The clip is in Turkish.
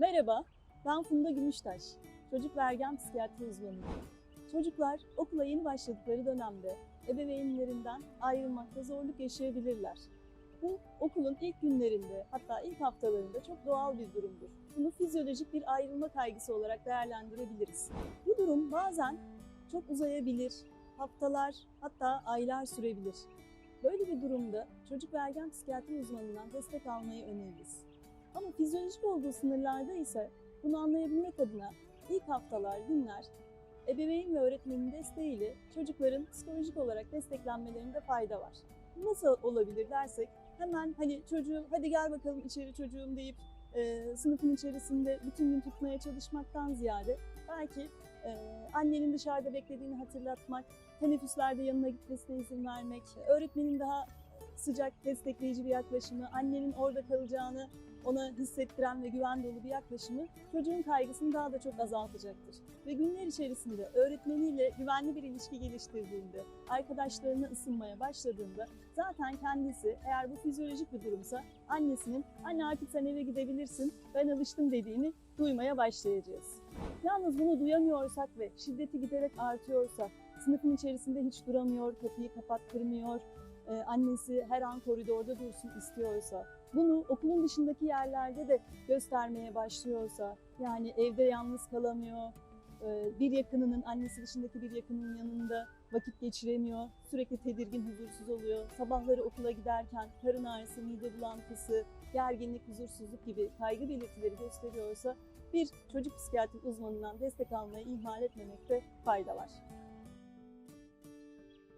Merhaba, ben Funda Gümüştaş. Çocuk ve ergen psikiyatri uzmanıyım. Çocuklar okula yeni başladıkları dönemde ebeveynlerinden ayrılmakta zorluk yaşayabilirler. Bu okulun ilk günlerinde hatta ilk haftalarında çok doğal bir durumdur. Bunu fizyolojik bir ayrılma kaygısı olarak değerlendirebiliriz. Bu durum bazen çok uzayabilir, haftalar hatta aylar sürebilir. Böyle bir durumda çocuk ve ergen psikiyatri uzmanından destek almayı öneririz. Ama fizyolojik olduğu sınırlarda ise bunu anlayabilmek adına ilk haftalar, günler ebeveyn ve öğretmenin desteğiyle çocukların psikolojik olarak desteklenmelerinde fayda var. Nasıl olabilir dersek hemen hani çocuğu hadi gel bakalım içeri çocuğum deyip e, sınıfın içerisinde bütün gün tutmaya çalışmaktan ziyade belki e, annenin dışarıda beklediğini hatırlatmak, teneffüslerde yanına gitmesine izin vermek, öğretmenin daha sıcak, destekleyici bir yaklaşımı, annenin orada kalacağını ona hissettiren ve güven dolu bir yaklaşımı çocuğun kaygısını daha da çok azaltacaktır. Ve günler içerisinde öğretmeniyle güvenli bir ilişki geliştirdiğinde, arkadaşlarına ısınmaya başladığında zaten kendisi eğer bu fizyolojik bir durumsa annesinin anne artık sen eve gidebilirsin ben alıştım dediğini duymaya başlayacağız. Yalnız bunu duyamıyorsak ve şiddeti giderek artıyorsa, sınıfın içerisinde hiç duramıyor, kapıyı kapattırmıyor, annesi her an koridorda dursun istiyorsa, bunu okulun dışındaki yerlerde de göstermeye başlıyorsa, yani evde yalnız kalamıyor, e, bir yakınının, annesi dışındaki bir yakının yanında vakit geçiremiyor, sürekli tedirgin, huzursuz oluyor, sabahları okula giderken karın ağrısı, mide bulantısı, gerginlik, huzursuzluk gibi kaygı belirtileri gösteriyorsa bir çocuk psikiyatri uzmanından destek almayı ihmal etmemekte fayda var.